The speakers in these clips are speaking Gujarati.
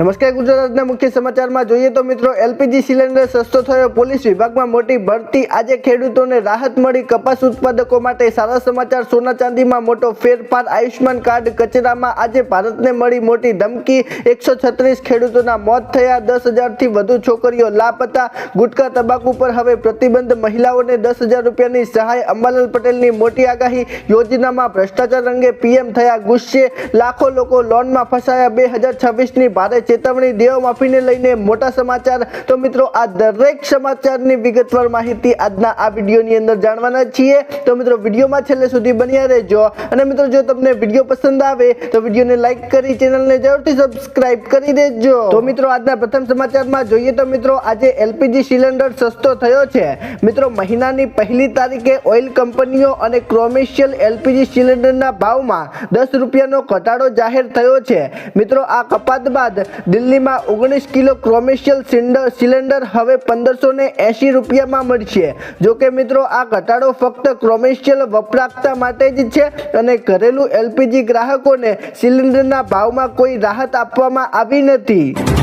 નમસ્કાર, ગુજરાતના મુખ્ય સમાચારમાં જોઈએ તો મિત્રો, એલપીજી સિલિન્ડર સસ્તો થયો. પોલીસ વિભાગમાં મોટી ભરતી. આજે ખેડૂતોને રાહત મળી. કપાસ ઉત્પાદકો માટે સારા સમાચાર. સોના ચાંદીમાં મોટો ફેરફાર. આયુષ્માન કાર્ડ કચરામાં આજે ભારતને મળી મોટી ધમકી. એકસો છત્રીસ ખેડૂતોના મોત થયા. દસ હજારથી વધુ છોકરીઓ લાપતા. ગુટકા તંબાકુ પર હવે પ્રતિબંધ. મહિલાઓને દસ હજાર રૂપિયાની સહાય. અંબાલાલ પટેલની મોટી આગાહી. યોજનામાં ભ્રષ્ટાચાર અંગે પીએમ થયા ગુસ્સે. લાખો લોકો લોનમાં ફસાયા. બે હજાર છવ્વીસની ભારે ચેતવણી દેવ માફીને લઈને મોટા સમાચાર. તો મિત્રો, આ દરેક સમાચારની વિગતવાર માહિતી આજના આ વિડીયોની અંદર જાણવાના છીએ. તો મિત્રો, વિડીયોમાં છેલ્લે સુધી બન્યા રહેજો. અને મિત્રો, જો તમને વીડિયો પસંદ આવે, તો વિડીયોને લાઈક કરી, ચેનલને જરૂરથી સબસ્ક્રાઇબ કરી દેજો. તો મિત્રો, આજના પ્રથમ સમાચારમાં જોઈએ તો મિત્રો, આજે એલપીજી સિલિન્ડર સસ્તો થયો છે. મિત્રો, મહિનાની પહેલી તારીખે ઓઇલ કંપનીઓ અને ક્રોમેશિયલ એલપીજી સિલિન્ડરના ભાવમાં દસ રૂપિયાનો ઘટાડો જાહેર થયો છે. મિત્રો, આ કપાત બાદ દિલ્હીમાં ઓગણીસ કિલો ક્રોમેશિયલ સિલિન્ડર હવે પંદરસો ને એંશી રૂપિયામાં મળશે. જોકે મિત્રો, આ ઘટાડો ફક્ત ક્રોમેશિયલ વપરાતા માટે જ છે અને ઘરેલું એલપીજી ગ્રાહકોને સિલિન્ડરના ભાવમાં કોઈ રાહત આપવામાં આવી નથી.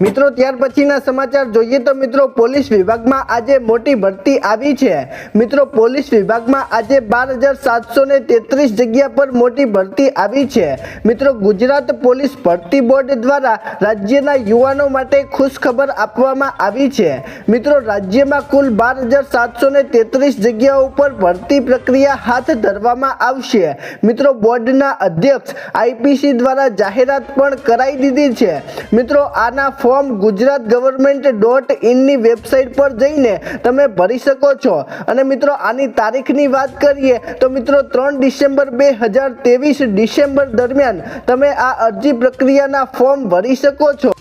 મિત્રો, ત્યાર પછીના સમાચાર જોઈએ તો મિત્રો, પોલીસ વિભાગમાં આજે મોટી ભરતી આવી છે. મિત્રો, પોલીસ વિભાગમાં આજે બાર હજાર સાતસો ને તેત્રીસ જગ્યા પર મોટી ભરતી આવી છે. મિત્રો, ગુજરાત પોલીસ ભરતી બોર્ડ દ્વારા રાજ્યના યુવાનો માટે ખુશ ખબર આપવામાં આવી છે. મિત્રો, રાજ્યમાં કુલ બાર હજાર સાતસો ને તેત્રીસ જગ્યાઓ ઉપર ભરતી પ્રક્રિયા હાથ ધરવામાં આવશે. મિત્રો, બોર્ડના અધ્યક્ષ આઈપીસી દ્વારા જાહેરાત પણ કરાઈ દીધી છે. મિત્રો, આના ફોર્મ ગુજરાત ગવર્મેન્ટ ડોટ ઇનની વેબસાઇટ પર જઈને તમે ભરી શકો છો. અને મિત્રો, આની તારીખની વાત કરીએ, તો મિત્રો, ત્રણ ડિસેમ્બર બે હજાર ત્રેવીસ ડિસેમ્બર દરમિયાન તમે આ અરજી પ્રક્રિયાના ફોર્મ ભરી શકો છો.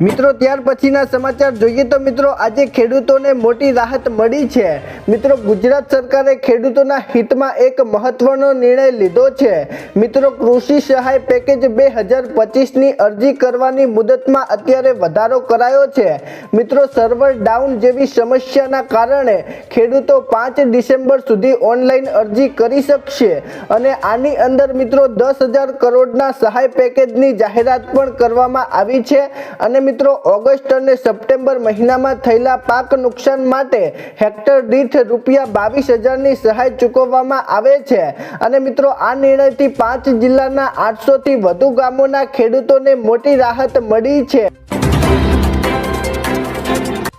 મિત્રો, ત્યાર પછીના સમાચાર જોઈએ તો મિત્રો, આજે ખેડૂતોને મોટી રાહત મળી છે. મિત્રો, ગુજરાત સરકારે ખેડૂતોના હિતમાં એક મહત્વનો નિર્ણય લીધો છે. મિત્રો, કૃષિ સહાય પેકેજ બે હજાર પચીસની અરજી કરવાની મુદતમાં અત્યારે વધારો કરાયો છે. મિત્રો, સર્વર ડાઉન જેવી સમસ્યાના કારણે ખેડૂતો પાંચ ડિસેમ્બર સુધી ઓનલાઈન અરજી કરી શકશે અને આની અંદર મિત્રો, દસ હજાર કરોડના સહાય પેકેજની જાહેરાત પણ કરવામાં આવી છે અને મિત્રો, ઓગસ્ટ અને સપ્ટેમ્બર મહિનામાં થયેલા પાક નુકસાન માટે હેક્ટર દીઠ રૂપિયા બાવીસ હજારની સહાય ચૂકવવામાં આવે છે. અને મિત્રો, આ નિર્ણયથી પાંચ જિલ્લાના આઠસોથી વધુ ગામોના ખેડૂતોને મોટી રાહત મળી છે.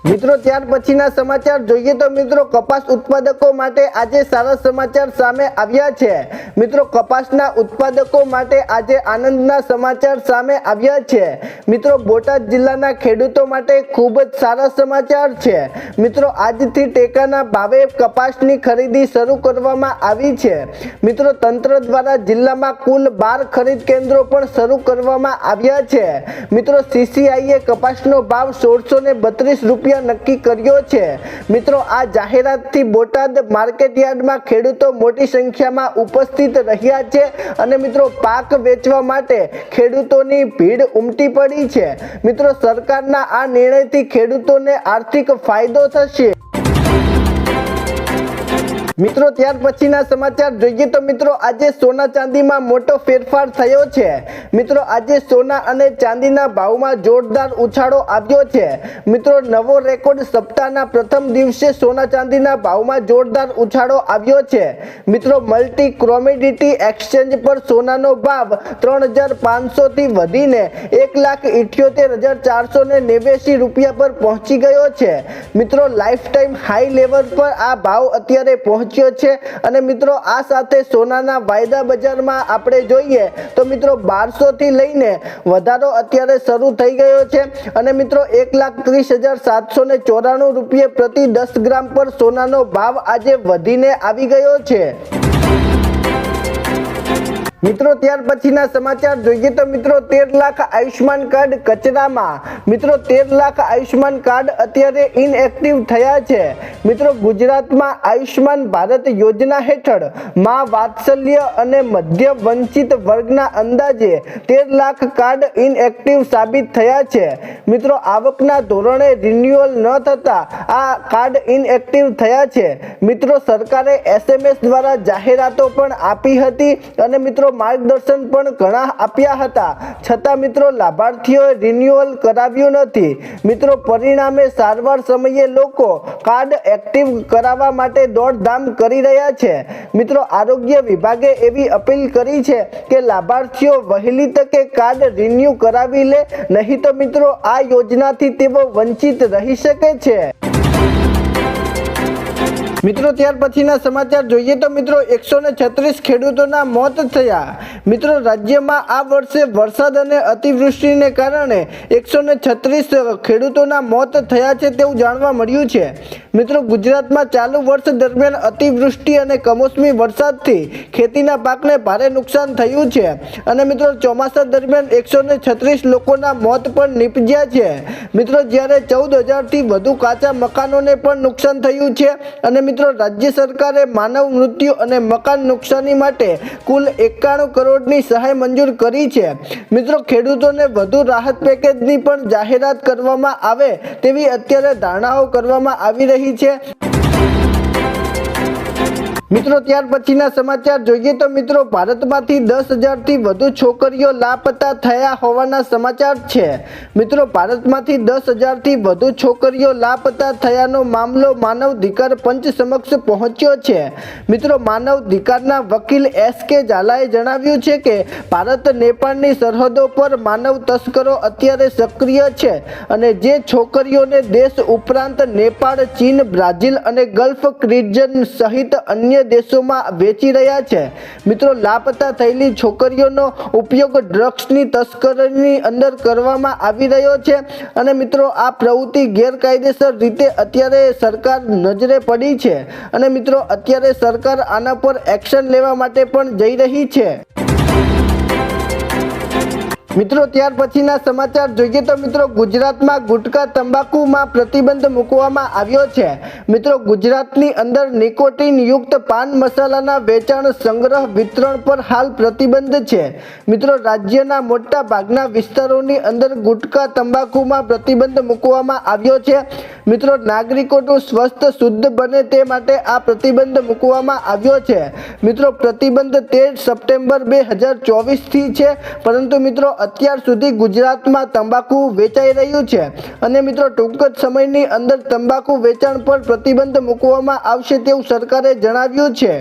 મિત્રો, ત્યાર પછીના સમાચાર જોઈએ તો મિત્રો, કપાસ ઉત્પાદકો માટે આજે સારા સમાચાર સામે આવ્યા છે. મિત્રો, કપાસના ઉત્પાદકો માટે આજે આનંદના સમાચાર સામે આવ્યા છે. મિત્રો, બોટાદ જિલ્લાના ખેડૂતો માટે ખૂબ જ સારા સમાચાર છે. મિત્રો, આજથી ટેકાના ભાવે કપાસની ખરીદી શરૂ કરવામાં આવી છે. મિત્રો, તંત્ર દ્વારા જિલ્લામાં કુલ બાર ખરીદ કેન્દ્રો પણ શરૂ કરવામાં આવ્યા છે. મિત્રો સીસીઆઈએ કપાસનો ભાવ સોળસો ને બત્રીસ રૂપિયા નક્કી કર્યો છે. મિત્રો, આ જાહેરાતથી બોટાદ માર્કેટ યાર્ડમાં ખેડૂતો મોટી સંખ્યામાં ઉપસ્થિત રહ્યા છે અને મિત્રો, પાક વેચવા માટે ખેડૂતોની ભીડ ઉમટી પડી છે. મિત્રો, સરકારના આ નિર્ણયથી ખેડૂતોને આર્થિક ફાયદો થશે મિત્રો, ત્યાર પછીના સમાચાર જોઈએ તો મિત્રો, આજે સોના ચાંદીમાં મોટો ફેરફાર થયો છે. મિત્રો, આજે સોના અને ચાંદીના ભાવમાં જોરદાર ઉછાળો આવ્યો છે. મિત્રો, નવો રેકોર્ડ સપ્તાહના પ્રથમ દિવસે સોના ચાંદીના ભાવમાં જોરદાર ઉછાળો આવ્યો છે. મિત્રો મલ્ટી ક્રોમિડિટી એક્સચેન્જ પર સોનાનો ભાવ ત્રણ હજાર પાંચસોથી વધીને એક લાખ ઇઠ્યોતેર હજાર ચારસો ને નેવ્યાસી રૂપિયા પર પહોંચી ગયો છે. મિત્રો લાઈફ ટાઈમ હાઈ લેવલ પર આ ભાવ અત્યારે પહોંચ્યો છે. અને મિત્રો, આ સાથે સોનાના વાયદા બજારમાં આપણે જોઈએ તો મિત્રો, બારસો થી લઈને વધારો અત્યારે શરૂ થઈ ગયો છે. અને મિત્રો, એક લાખ ત્રીસ હજાર સાતસો ને ચોરાણું રૂપિયે પ્રતિ દસ ગ્રામ પર સોનાનો ભાવ આજે વધીને આવી ગયો છે. મિત્રો, ત્યાર પછીના સમાચાર જોઈએ તો મિત્રો, તેર લાખ આયુષ્માન કાર્ડ કચરામાં. મિત્રો, તેર લાખ આયુષ્માન કાર્ડ અત્યારે ઇનએક્ટિવ થયા છે. મિત્રો, ગુજરાતમાં આયુષ્માન ભારત યોજના હેઠળમાં વાત્સલ્ય અને મધ્ય વંચિત વર્ગના અંદાજે તેર લાખ કાર્ડ ઇનએક્ટિવ સાબિત થયા છે. મિત્રો, આવકના ધોરણે રિન્યુઅલ ન થતા આ કાર્ડ ઇનએક્ટિવ થયા છે. મિત્રો, સરકારે એસએમએસ દ્વારા જાહેરાતો પણ આપી હતી અને મિત્રો મિત્રો માર્ગદર્શન પણ ઘણા આપ્યા હતા. છતાં મિત્રો લાભાર્થીઓએ રિન્યુઅલ કરાવ્યું નથી. મિત્રો પરિણામે સારવાર સમયે લોકો કાર્ડ એક્ટિવ કરાવવા માટે દોડધામ કરી રહ્યા છે. મિત્રો આરોગ્ય વિભાગે એવી અપીલ કરી છે કે લાભાર્થીઓ વહેલી તકે કાર્ડ રિન્યુ કરાવી લે. નહીં તો મિત્રો આ યોજનાથી તેઓ વંચિત રહી શકે છે. મિત્રો, ત્યાર પછીના સમાચાર જોઈએ તો મિત્રો, એકસો ને છત્રીસ ખેડૂતોના મોત થયા. મિત્રો, રાજ્યમાં આ વર્ષે વરસાદ અને અતિવૃષ્ટિને કારણે એકસો ને છત્રીસ ખેડૂતોના મોત થયા છે તેવું જાણવા મળ્યું છે. મિત્રો, ગુજરાતમાં ચાલુ વર્ષ દરમિયાન અતિવૃષ્ટિ અને કમોસમી વરસાદથી ખેતીના પાકને ભારે નુકસાન થયું છે. અને મિત્રો, ચોમાસા દરમિયાન એકસો ને છત્રીસ લોકોના મોત પણ નીપજ્યા છે. મિત્રો, જ્યારે ચૌદ હજારથી વધુ કાચા મકાનોને પણ નુકસાન થયું છે અને મિત્રો, રાજ્ય સરકારે માનવ મૃત્યુ અને મકાન નુકસાની માટે કુલ એકાણું કરોડની સહાય મંજૂર કરી છે. મિત્રો, ખેડૂતોને વધુ રાહત પેકેજની પણ જાહેરાત કરવામાં આવે તેવી અત્યારે ધારણાઓ કરવામાં આવી રહી છે. મિત્રો, ત્યાર પછીના સમાચાર જોઈએ તો મિત્રો, ભારતમાંથી દસ હજારથી વધુ છોકરીઓ લાપતા થયા હોવાના સમાચાર છે. મિત્રો, ભારતમાંથી દસ હજારથી વધુ છોકરીઓ લાપતા થયાનો મામલો માનવ અધિકાર પંચ સમક્ષ પહોંચ્યો છે. મિત્રો, માનવ અધિકારના વકીલ એસ કે ઝાલાએ જણાવ્યું છે કે, ભારત નેપાળની સરહદો પર માનવ તસ્કરો અત્યારે સક્રિય છે અને જે છોકરીઓને દેશ ઉપરાંત નેપાળ, ચીન, બ્રાઝિલ અને ગલ્ફ રિજન સહિત અન્ય દેશોમાં વેચી રહ્યા છે. મિત્રો, લાપતા થયેલી છોકરીઓનો ઉપયોગ ડ્રગ્સની તસ્કરીની અંદર કરવામાં આવી રહ્યો છે. અને મિત્રો, આ પ્રવૃત્તિ ગેરકાયદેસર રીતે અત્યારે સરકાર નજરે પડી છે. અને મિત્રો, અત્યારે સરકાર આના પર એક્શન લેવા માટે પણ જઈ રહી છે. મિત્રો, ત્યાર પછીના સમાચાર જોઈએ તો મિત્રો, ગુજરાતમાં ગુટકા તંબાકુમાં પ્રતિબંધ મૂકવામાં આવ્યો છે. મિત્રો, ગુજરાતની અંદર નિકોટિન યુક્ત પાન મસાલાના વેચાણ સંગ્રહ વિતરણ પર હાલ પ્રતિબંધ છે. મિત્રો, રાજ્યના મોટા ભાગના વિસ્તારોની અંદર ગુટકા તંબાકુમાં પ્રતિબંધ મૂકવામાં આવ્યો છે. મિત્રો નાગરિકોનું સ્વસ્થ, શુદ્ધ બને તે માટે આ પ્રતિબંધ મૂકવામાં આવ્યો છે. મિત્રો, પ્રતિબંધ તેર સપ્ટેમ્બર બે હજાર ચોવીસથી છે. પરંતુ મિત્રો અત્યાર સુધી ગુજરાતમાં તંબાકુ વેચાઈ રહ્યું છે. અને મિત્રો, ટૂંક જ સમયની અંદર તંબાકુ વેચાણ પર પ્રતિબંધ મૂકવામાં આવશે તેવું સરકારે જણાવ્યું છે.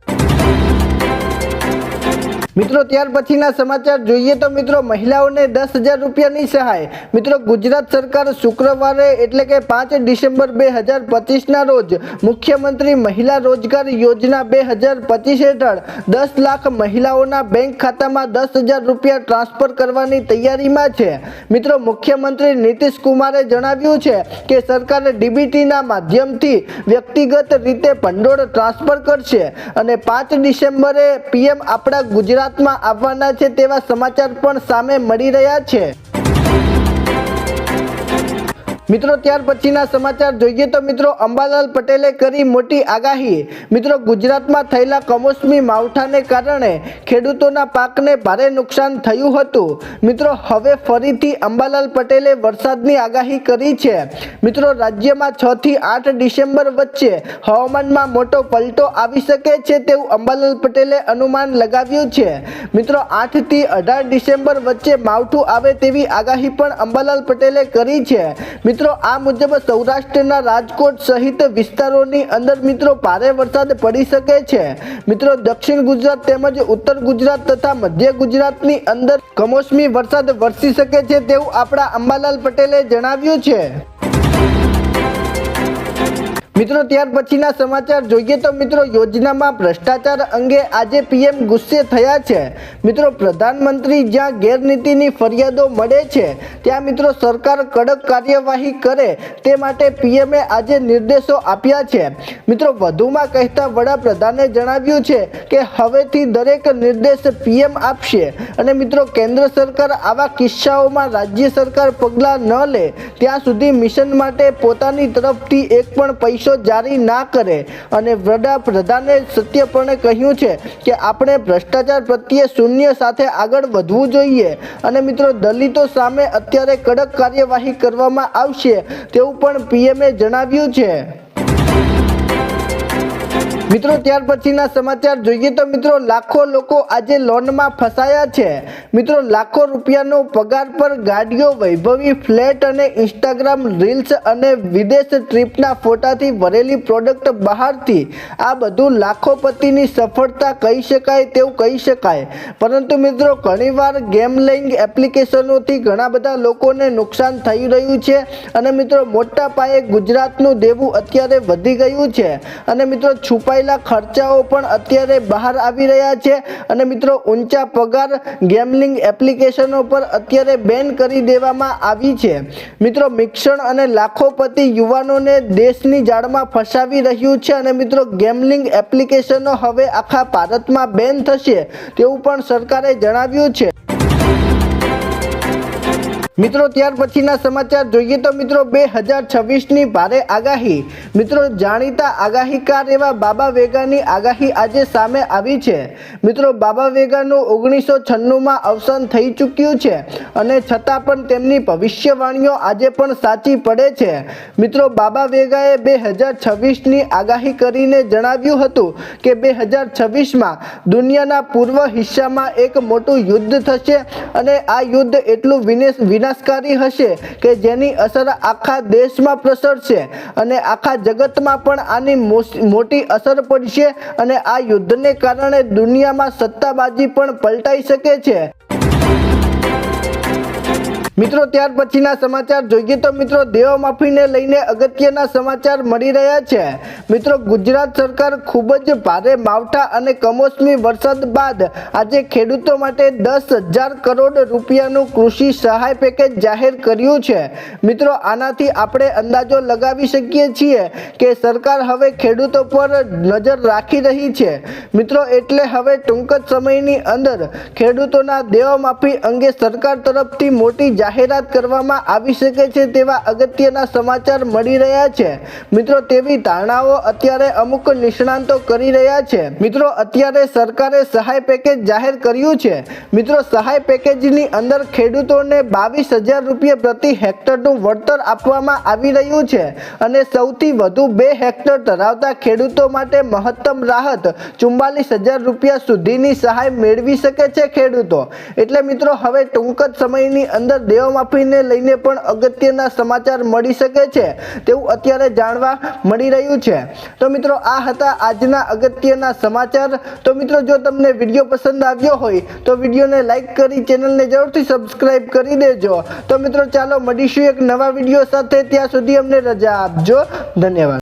મિત્રો, ત્યાર પછીના સમાચાર જોઈએ તો મિત્રો, મહિલાઓને દસ હજાર રૂપિયાની સહાય. મિત્રો, ગુજરાત સરકાર શુક્રવારે એટલે કે પાંચ ડિસેમ્બર બે હજાર પચીસના રોજ મુખ્યમંત્રી મહિલા રોજગાર યોજના બે હજાર પચીસ હેઠળ દસ લાખ મહિલાઓના બેંક ખાતામાં દસ હજાર રૂપિયા ટ્રાન્સફર કરવાની તૈયારીમાં છે. મિત્રો, મુખ્યમંત્રી નીતિશ કુમારે જણાવ્યું છે કે સરકારે ડીબીટીના માધ્યમથી વ્યક્તિગત રીતે ભંડોળ ટ્રાન્સફર કરશે અને પાંચ ડિસેમ્બરે પીએમ આપણા ગુજરાત ગુજરાતમાં આવવાના છે તેવા સમાચાર પણ સામે મળી રહ્યા છે. મિત્રો, ત્યાર પછીના સમાચાર જોઈએ તો મિત્રો, અંબાલાલ પટેલે કરી મોટી આગાહી. મિત્રો, ગુજરાતમાં થયેલા કમોસમી માવઠાને કારણે ખેડૂતોના પાકને ભારે નુકસાન થયું હતું. મિત્રો, હવે ફરીથી અંબાલાલ પટેલે વરસાદની આગાહી કરી છે. મિત્રો, રાજ્યમાં છ થી આઠ ડિસેમ્બર વચ્ચે હવામાનમાં મોટો પલટો આવી શકે છે તેવું અંબાલાલ પટેલે અનુમાન લગાવ્યું છે. મિત્રો, આઠથી અઢાર ડિસેમ્બર વચ્ચે માવઠું આવે તેવી આગાહી પણ અંબાલાલ પટેલે કરી છે. મિત્રો, આ મુજબ સૌરાષ્ટ્રના રાજકોટ સહિત વિસ્તારોની અંદર મિત્રો ભારે વરસાદ પડી શકે છે. મિત્રો, દક્ષિણ ગુજરાત તેમજ ઉત્તર ગુજરાત તથા મધ્ય ગુજરાતની અંદર કમોસમી વરસાદ વરસી શકે છે તેવું આપણા અંબાલાલ પટેલે જણાવ્યું છે. મિત્રો, ત્યાર પછીના સમાચાર જોઈએ તો મિત્રો, યોજનામાં ભ્રષ્ટાચાર અંગે આજે પીએમ ગુસ્સે થયા છે. મિત્રો, પ્રધાનમંત્રી જ્યાં ગેરનીતિની ફરિયાદો મળે છે, ત્યાં મિત્રો સરકાર કડક કાર્યવાહી કરે તે માટે પીએમએ આજે નિર્દેશો આપ્યા છે. મિત્રો, વધુમાં કહેતા વડાપ્રધાને જણાવ્યું છે કે હવેથી દરેક નિર્દેશ પીએમ આપશે અને મિત્રો, કેન્દ્ર સરકાર આવા કિસ્સાઓમાં રાજ્ય સરકાર પગલાં ન લે, ત્યાં સુધી મિશન માટે પોતાની તરફથી એક પણ પૈસો જારી ના કરે અને વડાપ્રધાને સત્યપણે કહ્યું છે કે આપણે ભ્રષ્ટાચાર પ્રત્યે શૂન્ય સાથે આગળ વધવું જોઈએ. અને મિત્રો, દલિતો સામે અત્યારે કડક કાર્યવાહી કરવામાં આવશે તેવું પણ પીએમએ જણાવ્યું છે. મિત્રો, ત્યાર પછીના સમાચાર જોઈએ તો મિત્રો, લાખો લોકો આજે લોનમાં ફસાયા છે. મિત્રો, લાખો રૂપિયાનો પગાર પર ગાડીઓ, વૈભવી ફ્લેટ અને ઇન્સ્ટાગ્રામ રીલ્સ અને વિદેશ ટ્રીપના ફોટાથી ભરેલી પ્રોડક્ટ બહારથી. આ બધું લાખોપતિની સફળતા કહી શકાય તેવું કહી શકાય. પરંતુ મિત્રો, ઘણીવાર ગેમલિંગ એપ્લિકેશનોથી ઘણા બધા લોકોને નુકસાન થઈ રહ્યું છે અને મિત્રો, મોટા પાયે ગુજરાતનું દેવું અત્યારે વધી ગયું છે. અને મિત્રો છુપાયેલા ખર્ચાઓ પણ અત્યારે બહાર આવી રહ્યા છે. અને મિત્રો, ઊંચા પગાર ગેમલિંગ એપ્લિકેશનો પર અત્યારે બેન કરી દેવામાં આવી છે. મિત્રો મિક્ષણ અને લાખોપતિ યુવાનોને દેશની જાળમાં ફસાવી રહ્યું છે અને મિત્રો, ગેમલિંગ એપ્લિકેશનો હવે આખા ભારતમાં બેન થશે તેવું પણ સરકારે જણાવ્યું છે. મિત્રો, ત્યાર પછીના સમાચાર જોઈએ તો મિત્રો, બે હજાર છવ્વીસની ભારે આગાહી. મિત્રો, જાણીતા આગાહીકાર એવા બાબા વેગાની આગાહી આજે સામે આવી છે. મિત્રો, બાબા વેગાનું ઓગણીસો છન્નુંમાં અવસાન થઈ ચૂક્યું છે અને છતાં પણ તેમની ભવિષ્યવાણીઓ આજે પણ સાચી પડે છે. મિત્રો, બાબા વેગાએ બે હજાર છવ્વીસની આગાહી કરીને જણાવ્યું હતું કે બે હજાર છવ્વીસમાં દુનિયાના પૂર્વ હિસ્સામાં એક મોટું યુદ્ધ થશે અને આ યુદ્ધ એટલું વિનેશ વિનાશકારી હશે કે જેની અસર આખા દેશમાં પ્રસરશે અને આખા જગતમાં પણ આની મોટી અસર પડશે અને આ યુદ્ધને કારણે દુનિયામાં સત્તાબાજી પણ પલટાઈ શકે છે. મિત્રો, ત્યાર પછીના સમાચાર જોઈએ તો મિત્રો, દેવમાફીને લઈને અગત્યના સમાચાર મળી રહ્યા છે. મિત્રો, ગુજરાત સરકાર ખૂબ જ ભારે માવઠા અને કમોસમી વરસાદ બાદ આજે ખેડૂતો માટે દસ હજાર કરોડ રૂપિયાનું કૃષિ સહાય પેકેજ જાહેર કર્યું છે. મિત્રો, આનાથી આપણે અંદાજો લગાવી શકીએ છીએ કે સરકાર હવે ખેડૂતો પર નજર રાખી રહી છે. મિત્રો, એટલે હવે ટૂંક જ સમયની અંદર ખેડૂતોના દેવામાફી અંગે સરકાર તરફથી મોટી જાહેરાત કરવામાં આવી શકે છે તેવા અગત્યના સમાચાર મળી રહ્યા છે. મિત્રો, તેવી ધારણાઓ અત્યારે અમુક નિષ્ણાંતો કરી રહ્યા છે. મિત્રો, અત્યારે સરકારે સહાય પેકેજ જાહેર કર્યું છે. મિત્રો, સહાય પેકેજની અંદર ખેડૂતોને બાવીસ હજાર રૂપિયા પ્રતિ હેક્ટરનું વળતર આપવામાં આવી રહ્યું છે અને સૌથી વધુ બે હેક્ટર ધરાવતા ખેડૂતો માટે મહત્તમ રાહત ચુમ્બાલીસ હજાર રૂપિયા સુધીની સહાય મેળવી શકે છે ખેડૂતો. એટલે મિત્રો, હવે ટૂંક જ સમયની અંદર દેવમાફીને લઈને પણ અગત્યના સમાચાર મળી શકે છે તેવું અત્યારે જાણવા મળી રહ્યું છે. તો મિત્રો, આ હતા આજના અગત્યના સમાચાર. તો મિત્રો, જો તમને વીડિયો પસંદ આવ્યો હોય, તો વિડીયોને લાઈક કરી, ચેનલને જરૂરથી સબસ્ક્રાઈબ કરી દેજો. તો મિત્રો, ચાલો મળીશું એક નવા વીડિયો સાથે. ત્યાં સુધી અમને રજા આપજો. ધન્યવાદ.